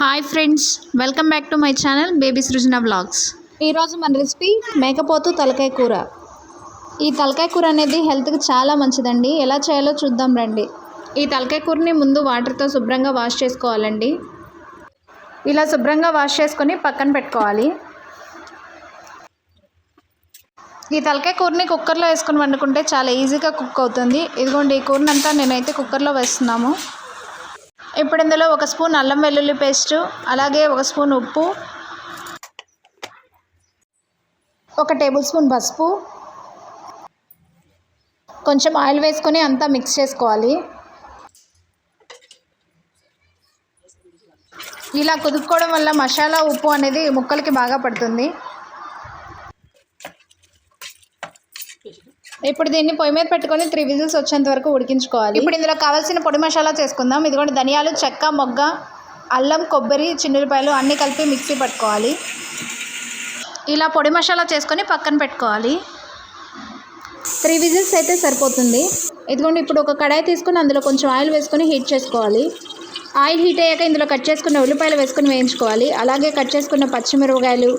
Hi friends welcome back to my channel baby Srujana vlogs ఈరోజు మన recipe మేకపోతు తలకాయ కూర. ఈ తలకాయ కూర అనేది హెల్త్కి చాలా మంచిదండి. ఎలా చేయాలో చూద్దాం రండి. ఈ తలకాయ కూరని ముందు వాటర్తో శుభ్రంగా వాష్ చేసుకోవాలండి. ఇలా శుభ్రంగా వాష్ చేసుకొని పక్కన పెట్టుకోవాలి. ఈ తలకాయ కూరని కుక్కర్లో వేసుకొని వండుకుంటే చాలా ఈజీగా కుక్ అవుతుంది. ఇదిగోండి ఈ కూరనంతా నేనైతే కుక్కర్లో వేస్తున్నాము. ఇప్పుడు ఇందులో ఒక స్పూన్ అల్లం వెల్లుల్లి పేస్ట్ అలాగే ఒక స్పూన్ ఉప్పు ఒక టేబుల్ స్పూన్ పసుపు. కొంచెం ఆయిల్ వేసుకొని అంతా మిక్స్ చేసుకోవాలి. ఇలా కుదుపుకోవడం వల్ల మసాలా ఉప్పు అనేది ముక్కలకి బాగా పడుతుంది. ఇప్పుడు దీన్ని పొయ్యి మీద పెట్టుకొని త్రీ విజిల్స్ వచ్చేంత వరకు ఉడికించుకోవాలి. ఇప్పుడు ఇందులో కావాల్సిన పొడి మసాలా చేసుకుందాం. ఇదిగోండి ధనియాలు చెక్క మొగ్గ అల్లం కొబ్బరి చిన్నులపాయలు అన్నీ కలిపి మిక్సీ పట్టుకోవాలి. ఇలా పొడి మసాలా చేసుకొని పక్కన పెట్టుకోవాలి. త్రీ విజిల్స్ అయితే సరిపోతుంది. ఇదిగోండి ఇప్పుడు ఒక కడాయి తీసుకొని అందులో కొంచెం ఆయిల్ వేసుకొని హీట్ చేసుకోవాలి. ఆయిల్ హీట్ అయ్యాక ఇందులో కట్ చేసుకున్న ఉల్లిపాయలు వేసుకొని వేయించుకోవాలి. అలాగే కట్ చేసుకున్న పచ్చిమిరపకాయలు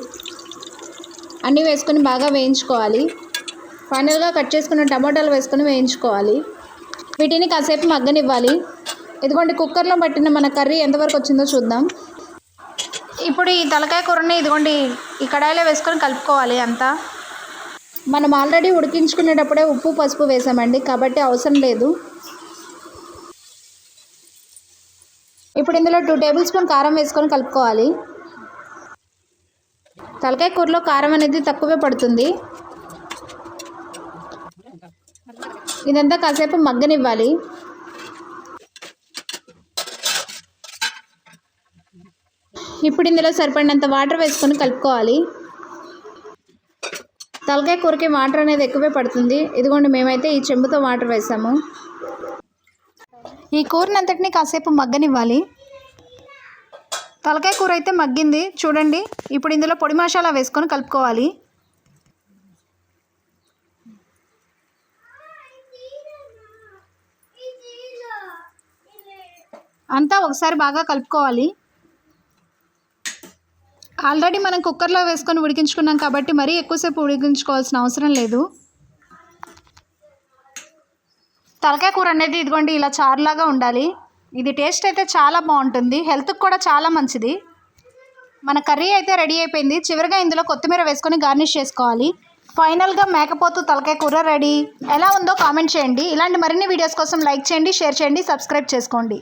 అన్నీ వేసుకొని బాగా వేయించుకోవాలి. ఫైనల్గా కట్ చేసుకున్న టమాటాలు వేసుకొని వేయించుకోవాలి. వీటిని కాసేపు మగ్గనివ్వాలి. ఇదిగోండి కుక్కర్లో పట్టిన మన కర్రీ ఎంతవరకు వచ్చిందో చూద్దాం. ఇప్పుడు ఈ తలకాయ కూరని ఇదిగోండి ఈ కడాయిలో వేసుకొని కలుపుకోవాలి అంతా. మనం ఆల్రెడీ ఉడికించుకునేటప్పుడే ఉప్పు పసుపు వేసామండి కాబట్టి అవసరం లేదు. ఇప్పుడు ఇందులో టూ టేబుల్ స్పూన్ కారం వేసుకొని కలుపుకోవాలి. తలకాయ కూరలో కారం అనేది తక్కువే పడుతుంది. ఇదంతా కాసేపు మగ్గనివ్వాలి. ఇప్పుడు ఇందులో సరిపడినంత వాటర్ వేసుకొని కలుపుకోవాలి. తలకాయ కూరకి వాటర్ అనేది ఎక్కువే పడుతుంది. ఇదిగోండి మేమైతే ఈ చెంబుతో వాటర్ వేసాము. ఈ కూరనంతటిని కాసేపు మగ్గనివ్వాలి. తలకాయ కూర అయితే మగ్గింది. చూడండి ఇప్పుడు ఇందులో పొడి మసాలా వేసుకొని కలుపుకోవాలి. అంతా ఒకసారి బాగా కలుపుకోవాలి. ఆల్రెడీ మనం కుక్కర్లో వేసుకొని ఉడికించుకున్నాం కాబట్టి మరీ ఎక్కువసేపు ఉడికించుకోవాల్సిన అవసరం లేదు. తలకాయ కూర అనేది ఇదిగోండి ఇలా చారులాగా ఉండాలి. ఇది టేస్ట్ అయితే చాలా బాగుంటుంది. హెల్త్కి కూడా చాలా మంచిది. మన కర్రీ అయితే రెడీ అయిపోయింది. చివరిగా ఇందులో కొత్తిమీర వేసుకొని గార్నిష్ చేసుకోవాలి. ఫైనల్గా మేకపోతు తలకాయ కూర రెడీ. ఎలా ఉందో కామెంట్ చేయండి. ఇలాంటి మరిన్ని వీడియోస్ కోసం లైక్ చేయండి షేర్ చేయండి సబ్స్క్రైబ్ చేసుకోండి.